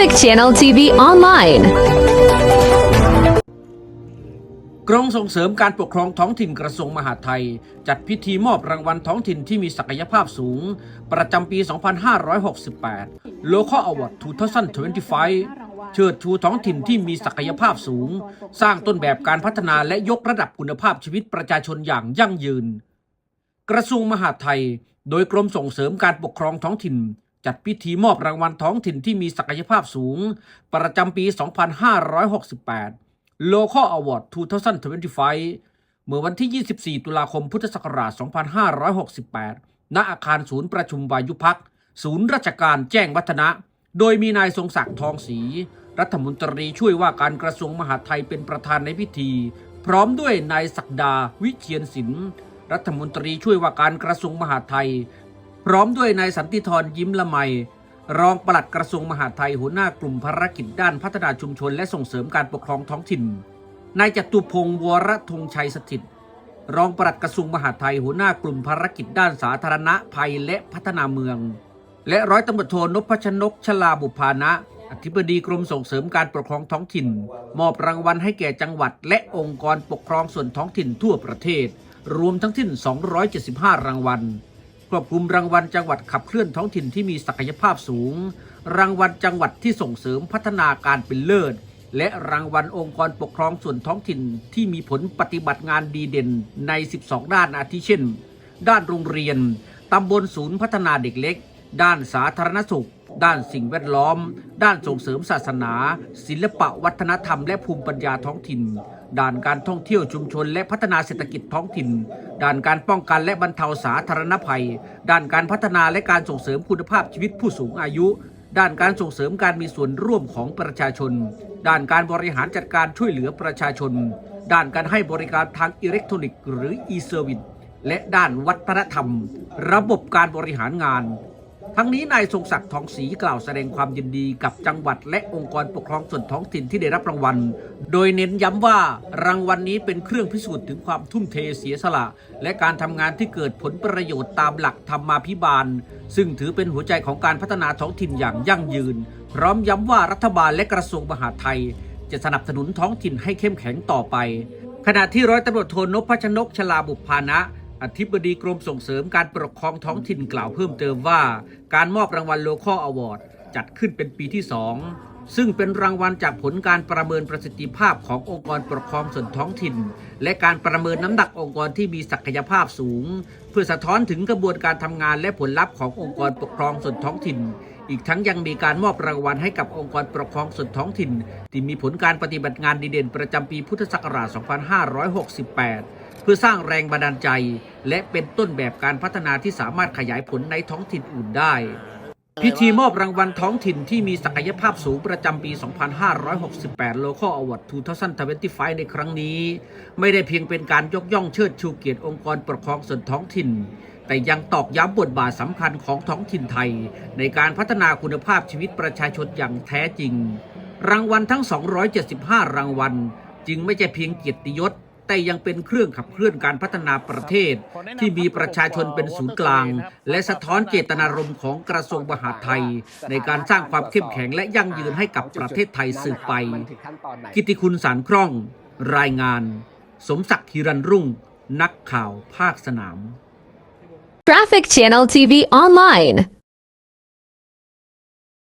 Traffic Channel TV Online กรมส่งเสริมการปกครองท้องถิ่นกระทรวงมหาดไทย จัดพิธีมอบรางวัลท้องถิ่นที่มีศักยภาพสูง ประจำปี 2568 Local Award 2025 เชิดชูท้องถิ่นที่มีศักยภาพสูง สร้างต้นแบบการพัฒนาและยกระดับคุณภาพชีวิตประชาชนอย่างยั่งยืน กระทรวงมหาดไทย โดยกรมส่งเสริมการปกครองท้องถิ่น จัดพิธีมอบรางวัลท้องถิ่นที่มีศักยภาพสูง ประจำปี 2568 Local Award 2025 เมื่อวันที่ 24 ตุลาคมพุทธศักราช 2568 ณ อาคารศูนย์ประชุมวายุพัก ศูนย์ราชการแจ้งวัฒนะ โดยมีนายทรงศักดิ์ทองศรี รัฐมนตรีช่วยว่าการกระทรวงมหาดไทยเป็นประธานในพิธี พร้อมด้วยนายศักดาวิเชียนศิลป์รัฐมนตรีช่วยว่าการกระทรวงมหาดไทย ร้อมด้วยนายสันติธรยิ้มละไม รองปลัดกระทรวงมหาดไทยหัวหน้ากลุ่มภารกิจด้านพัฒนาชุมชนและส่งเสริมการปกครองท้องถิ่น นายจตุพงศ์วรธงชัยสถิต รองปลัดกระทรวงมหาดไทยหัวหน้ากลุ่มภารกิจด้านสาธารณภัยและพัฒนาเมือง และร้อยตำรวจโทนพชนกชลาบุพานะ อธิบดีกรมส่งเสริมการปกครองท้องถิ่น มอบรางวัลให้แก่จังหวัด และองค์กรปกครองส่วนท้องถิ่นทั่วประเทศ รวมทั้งสิ้น 275 รางวัล ครอบคลุมรางวัลจังหวัดขับเคลื่อนท้องถิ่นที่มีศักยภาพสูง รางวัลจังหวัดที่ส่งเสริมพัฒนาการเป็นเลิศ และรางวัลองค์กรปกครองส่วนท้องถิ่นที่มีผลปฏิบัติงานดีเด่นใน 12 ด้านอาทิเช่น ด้านโรงเรียน ตำบลศูนย์พัฒนาเด็กเล็ก ด้านสาธารณสุข ด้านสิ่งแวดล้อม ด้านส่งเสริมศาสนา ศิลปะวัฒนธรรมและภูมิปัญญาท้องถิ่น ด้านการท่องเที่ยวชุมชน และพัฒนาเศรษฐกิจท้องถิ่นด้านการป้องกันและบรรเทาสาธารณภัยด้านการพัฒนาและการส่งเสริมคุณภาพชีวิตผู้สูงอายุ ด้านการส่งเสริมการมีส่วนร่วมของประชาชน ด้านการบริหารจัดการช่วยเหลือประชาชน ด้านการให้บริการทางอิเล็กทรอนิกส์หรือ e-service และด้านวัฒนธรรม ระบบการบริหารงาน ทั้งนี้นายทรงศักดิ์ทองศรีกล่าวแสดงความยินดีกับจังหวัดและองค์กรปกครองส่วนท้องถิ่นที่ได้รับรางวัล โดยเน้นย้ำว่ารางวัลนี้เป็นเครื่องพิสูจน์ถึงความทุ่มเทเสียสละ และการทำงานที่เกิดผลประโยชน์ตามหลักธรรมาภิบาล ซึ่งถือเป็นหัวใจของการพัฒนาท้องถิ่นอย่างยั่งยืน พร้อมย้ำว่ารัฐบาลและกระทรวงมหาดไทย จะสนับสนุนท้องถิ่นให้เข้มแข็งต่อไป ขณะที่ร้อยตำรวจโทนพชนกชลาบุพานะ อธิบดีกรมส่งเสริมการปกครองท้องถิ่นกล่าวเพิ่มเติมว่า การมอบรางวัล Local Award จัดขึ้นเป็นปีที่ 2 ซึ่งเป็นรางวัลจากผลการประเมินประสิทธิภาพขององค์กรปกครองส่วนท้องถิ่น และการประเมินน้ำหนักองค์กรที่มีศักยภาพสูง เพื่อสะท้อนถึงกระบวนการทำงานและผลลัพธ์ขององค์กรปกครองส่วนท้องถิ่น อีกทั้งยังมีการมอบรางวัลให้กับองค์กรปกครองส่วนท้องถิ่น ที่มีผลการปฏิบัติงานดีเด่นประจำปีพุทธศักราช 2568 เพื่อสร้างแรงบันดาลใจ และเป็นต้นแบบการพัฒนาที่สามารถขยายผลในท้องถิ่นอื่นได้ พิธีมอบรางวัลท้องถิ่นที่มีศักยภาพสูงประจำปี 2568 Local Award 2025 ในครั้งนี้ ไม่ได้เพียงเป็นการยกย่องเชิดชูเกียรติองค์กรปกครองส่วนท้องถิ่น แต่ยังตอกย้ำบทบาทสำคัญของท้องถิ่นไทย ในการพัฒนาคุณภาพชีวิตประชาชนอย่างแท้จริง รางวัลทั้ง 275 รางวัล จึงไม่ใช่เพียงเกียรติยศ แต่ยังเป็นเครื่องขับเคลื่อนการพัฒนาประเทศ ที่มีประชาชนเป็นศูนย์กลาง และสะท้อนเจตนารมณ์ของกระทรวงมหาดไทย ในการสร้างความเข้มแข็งและยั่งยืนให้กับประเทศไทยสืบไป กิติคุณสารคล่อง รายงาน สมศักดิ์ฮิรันรุ่ง นักข่าวภาคสนาม Traffic Channel TV Online